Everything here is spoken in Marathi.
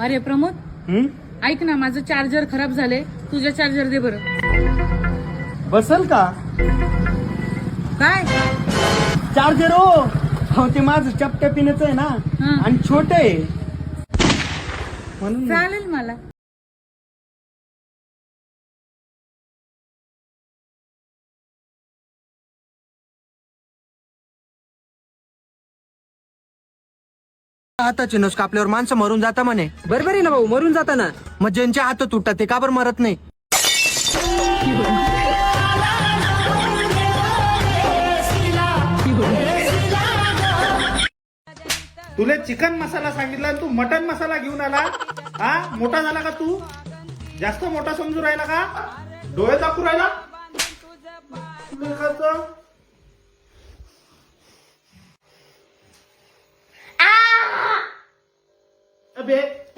अरे प्रमोद हं? ऐक ना माझं चार्जर खराब झालंय. तुझ्या चार्जर दे बरं. बसल का? काय? चार्जर हो. हो ते माझं चपट्या पिण्याचं आहे ना. हं. आणि छोट आहे. म्हणून चालेल मला. हाताचे नस कापल्यावर माणसं मरून जाता म्हणे. बरोबर आहे ना भाऊ मरून जाताना मग ज्यांचे हात तुटतात ते का बरं मरत नाही? तुले चिकन मसाला सांगितला आणि तू मटन मसाला घेऊन आला. हा? मोठा झाला का तू? जास्त मोठा समजू राहिला का? डोळे दाखवू राहिला? तुला खायचं? থাকবে